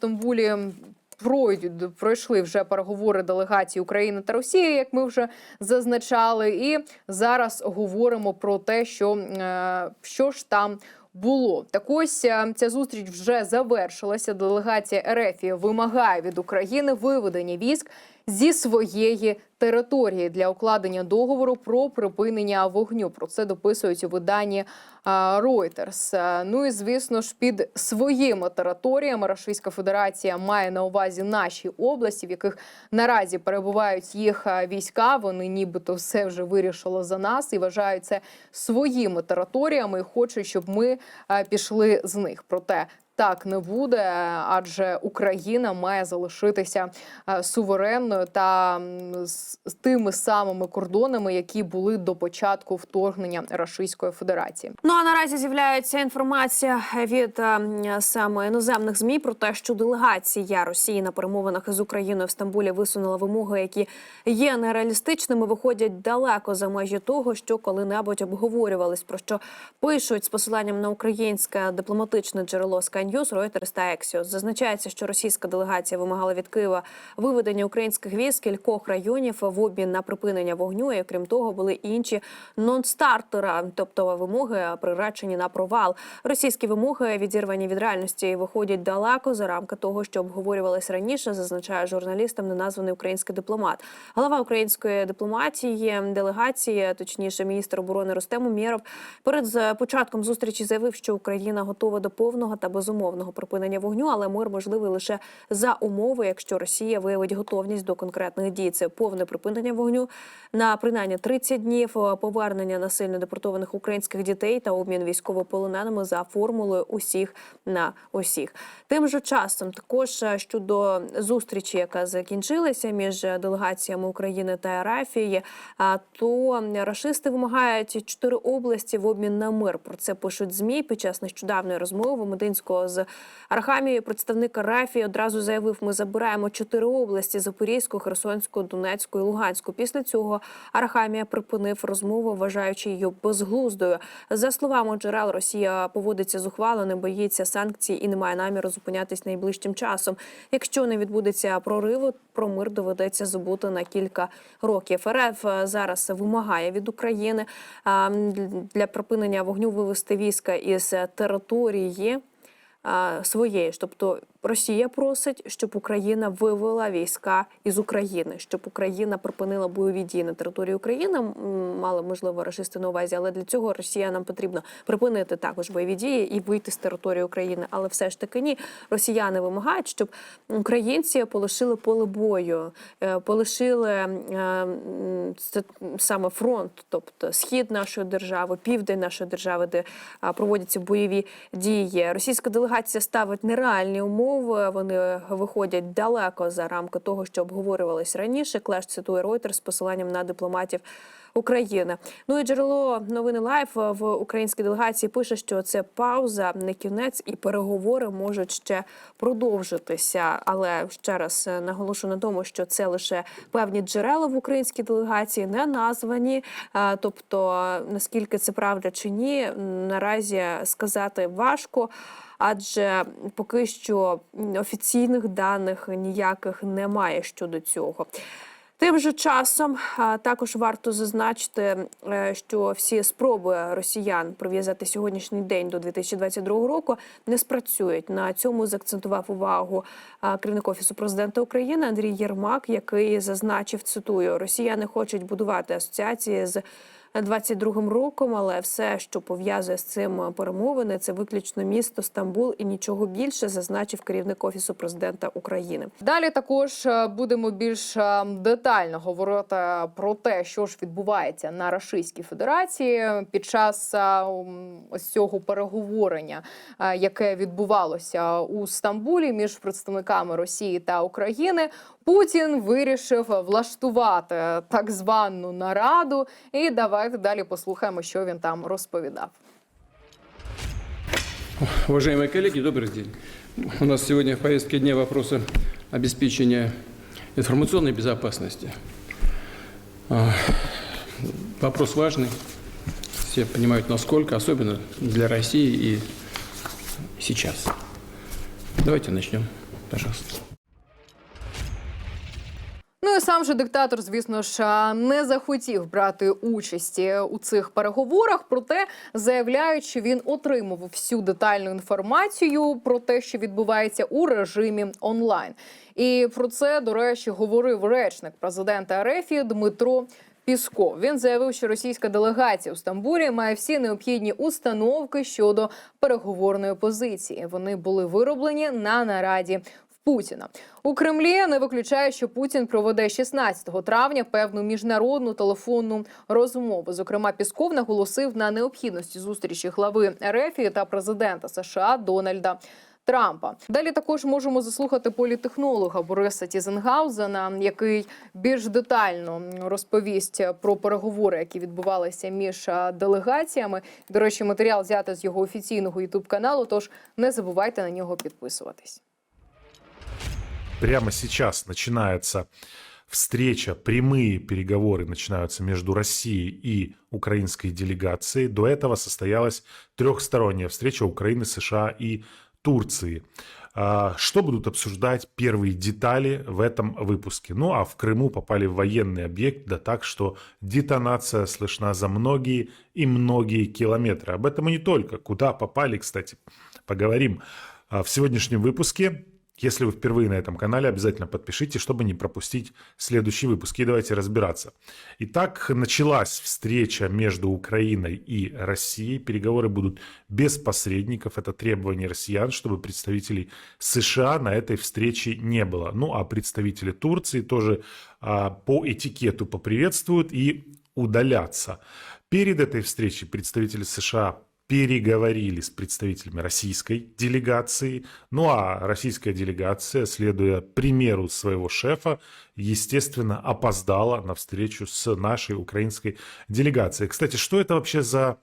Стамбулі пройдуть пройшли вже переговори делегації України та Росії, як ми вже зазначали. І зараз говоримо про те, що, е, що ж там. Було так ось е, ця зустріч вже завершилася. Делегація РФ вимагає від України виведення військ зі своєї території для укладення договору про припинення вогню. Про це дописують у виданні а, Reuters. Е, Ну і звісно ж, під своїми територіями Російська Федерація має на увазі наші області, в яких наразі перебувають їх е, війська. Вони нібито все вже вирішили за нас і вважають це своїми територіями. і Хочуть, щоб ми е, пішли з них. Проте так не буде, адже Україна має залишитися е, суверенною та з тими самими кордонами, які були до початку вторгнення Російської Федерації. Ну а наразі з'являється інформація від е, саме іноземних змі про те, що делегація Росії на перемовинах з Україною в Стамбулі висунула вимоги, які є нереалістичними, виходять далеко за межі того, що коли-небудь обговорювались. Про що пишуть з посиланням на українське дипломатичне джерело Sky News, Reuters та Axios. Зазначається, що російська делегація вимагала від Києва виведення українських військ кількох районів в обмін на припинення вогню. І крім того, були інші нон-стартера, тобто вимоги приречені на провал. Російські вимоги відірвані від реальності виходять далеко за рамки того, що обговорювалось раніше. Зазначає журналістам неназваний український дипломат. Голова української дипломатії делегації, точніше, міністр оборони Рустем Умєров, перед з- початком зустрічі заявив, що Україна готова до повного та безумовного припинення вогню, але мир можливий лише за умови, якщо Росія виявить готовність до конкретних дій. Це повне припинення вогню на принаймні 30 днів, е, повернення насильно депортованих українських дітей та обмін військовополоненими за формулою усіх на усіх. Тим же часом, також е, щодо зустрічі, яка закінчилася між делегаціями України та Арафії, то рашисти вимагають чотири області в обмін на мир. Про це пишуть змі під час нещодавної розмови Мединського з Архамією. Представник Арафії одразу заявив: ми забираємо чотири області: Запорізьку, Херсонську, Донецьку і Луганську. Після цього Архамія припинив розмову, вважаючи її безглуздою. За словами джерел, Росія поводиться зухвало, не боїться санкцій і не має наміру зупинятись найближчим часом. Якщо не відбудеться прориву, про мир доведеться забути на кілька років. РФ зараз вимагає від України для припинення вогню вивести війська із території своєї тобто Росія просить, щоб Україна вивела війська із України, щоб Україна припинила бойові дії на території України. Мали можливо рашисти на увазі, але для цього росіянам потрібно припинити також бойові дії і вийти з території України. Але все ж таки ні, росіяни вимагають, щоб українці полишили поле бою, е, полишили е, це саме фронт, тобто схід нашої держави, південь нашої держави, де проводяться бойові дії. Російська делегація ставить нереальні умови. Вони виходять далеко за рамки того, що обговорювалось раніше. Клеш цитує Reuters з посиланням на дипломатів. України. Ну і джерело новини Лайф в українській делегації пише, що це пауза, не кінець, і переговори можуть ще продовжитися. Але ще раз е, наголошу на тому, що це лише певні джерела в українській делегації, не названі. Е, Тобто, наскільки це правда чи ні, наразі сказати важко. Адже поки що офіційних даних ніяких немає щодо цього. Тим же часом також варто зазначити, е, що всі спроби росіян прив'язати сьогоднішній день до 2022 року не спрацюють. На цьому заакцентував увагу керівник офісу президента України Андрій Єрмак, який зазначив цитую: Росіяни хочуть будувати асоціації з. 22-м роком, але все, що пов'язує з цим перемовини, це виключно місто Стамбул і нічого більше, зазначив керівник офісу президента України. Далі також е, будемо більш е, детально говорити про те, що ж відбувається на Російській Федерації під час е, ось цього переговорення, яке відбувалося у Стамбулі між представниками Росії та України. Путін вирішив влаштувати так звану нараду, і давайте далі послухаємо, що він там розповідав. Уважаемые коллеги, добрый день. У нас сегодня в повестке дня вопросы обеспечения информационной безопасности. А, Вопрос важный. Все понимают, насколько, особенно для России и сейчас. Давайте начнем. Пожалуйста. Сам же диктатор, звісно ж, не захотів брати участі у цих переговорах. Проте заявляють, що він отримав всю детальну інформацію про те, що відбувається у режимі онлайн. І про це, до речі, говорив речник президента РФ Дмитро. Пісков він заявив, що російська делегація у Стамбулі має всі необхідні установки щодо переговорної позиції. Вони були вироблені на нараді Путіна. У Кремлі не виключає, що Путін проведе 16 травня певну міжнародну телефонну розмову. Зокрема, Пісков наголосив на необхідності зустрічі глави РФ та президента США Дональда. Трампа далі також можемо заслухати політехнолога Бориса Тізенгаузена, який більш детально розповість про переговори, які відбувалися між делегаціями. До речі, матеріал взято з його офіційного ютуб каналу. Тож не забувайте на нього підписуватись. Прямо сейчас начинается встреча, прямые переговоры начинаются между Россией и украинской делегацией. До этого состоялась трехсторонняя встреча Украины, США и Турции. А, Что будут обсуждать первые детали в этом выпуске? Ну а в Крыму попали в военный объект, да так, что детонация слышна за многие и многие километры. Об этом и не только. Куда попали, кстати, поговорим а, в сегодняшнем выпуске. Если вы впервые на этом канале, обязательно подпишитесь, чтобы не пропустить следующие выпуски. Давайте разбираться. Итак, началась встреча между Украиной и Россией. Переговоры будут без посредников. Это требование россиян, чтобы представителей США на этой встрече не было. Ну, а представители Турции тоже а, по этикету поприветствуют и удалятся. Перед этой встречей представители США переговорили с представителями российской делегации. Ну а российская делегация, следуя примеру своего шефа, естественно, опоздала на встречу с нашей украинской делегацией. Кстати, что это вообще за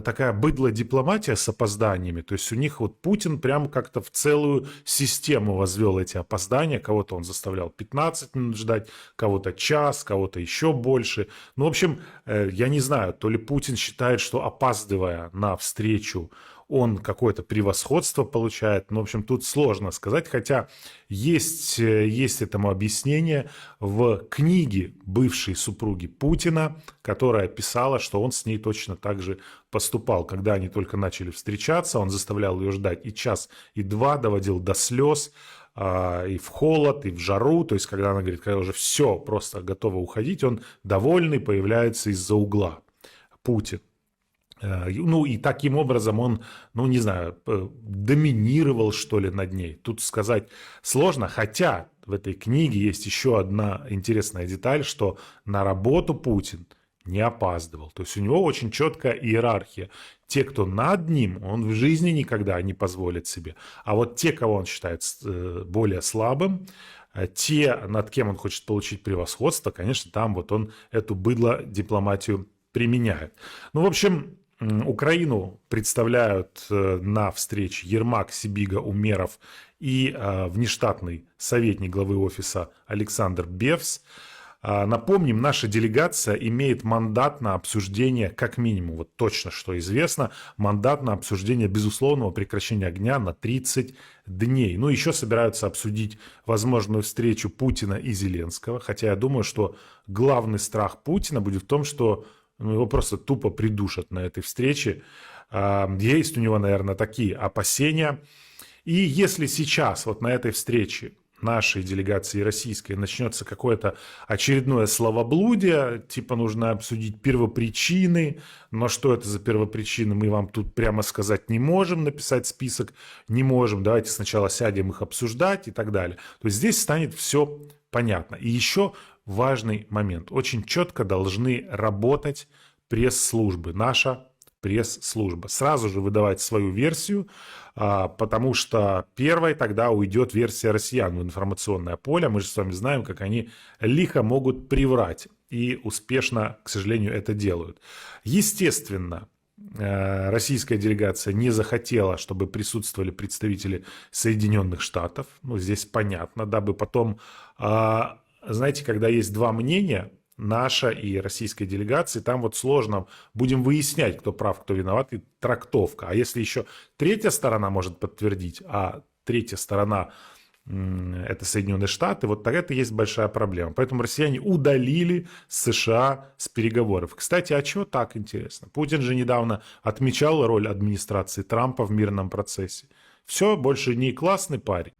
такая быдлая дипломатия с опозданиями. То есть у них вот Путин прям как-то в целую систему возвел эти опоздания. Кого-то он заставлял 15 минут ждать, кого-то час, кого-то еще больше. Ну, в общем, э, я не знаю, то ли Путин считает, что опаздывая на встречу, он какое-то превосходство получает. Ну, в общем, тут сложно сказать, хотя есть, есть этому объяснение в книге бывшей супруги Путина, которая писала, что он с ней точно так же поступал. Когда они только начали встречаться, он заставлял ее ждать и час, и два, доводил до слез, а, и в холод, и в жару. То есть, когда она говорит, когда уже все, просто готова уходить, он довольный появляется из-за угла. Путин. Э, Ну и таким образом он, ну не знаю, э, доминировал что ли над ней. Тут сказать сложно, хотя в этой книге есть еще одна интересная деталь, что на работу Путин не опаздывал. То есть у него очень четкая иерархия. Те, кто над ним, он в жизни никогда не позволит себе. А вот те, кого он считает э, более слабым, те, над кем он хочет получить превосходство, конечно, там вот он эту быдло дипломатию применяет. Ну, в общем, Украину представляют э, на встрече Ермак, Сибига, Умеров и э, внештатный советник главы офиса Александр Бевс. А, Напомним, наша делегация имеет мандат на обсуждение, как минимум, вот точно что известно, мандат на обсуждение безусловного прекращения огня на 30 дней. Ну, еще собираются обсудить возможную встречу Путина и Зеленского, хотя я думаю, что главный страх Путина будет в том, что ну, его просто тупо придушат на этой встрече. А, Есть у него, наверное, такие опасения. И если сейчас вот на этой встрече нашей делегации российской начнется какое-то очередное словоблудие, типа нужно обсудить первопричины, но что это за первопричины, мы вам тут прямо сказать не можем, написать список не можем, давайте сначала сядем их обсуждать и так далее. То есть здесь станет все понятно. И еще важный момент. Очень четко должны работать пресс-службы. Наша пресс-служба. Сразу же выдавать свою версию, а, потому что первой тогда уйдет версия россиян в информационное поле. Мы же с вами знаем, как они лихо могут приврать. И успешно, к сожалению, это делают. Естественно, э, российская делегация не захотела, чтобы присутствовали представители Соединенных Штатов. Ну, здесь понятно, дабы потом, а, знаете, когда есть два мнения, наша и российской делегации, там вот сложно, будем выяснять, кто прав, кто виноват, и трактовка. А если еще третья сторона может подтвердить, а третья сторона это Соединенные Штаты, вот так это есть большая проблема. Поэтому россияне удалили США с переговоров. Кстати, а чего так интересно? Путин же недавно отмечал роль администрации Трампа в мирном процессе. Все, больше не классный парень.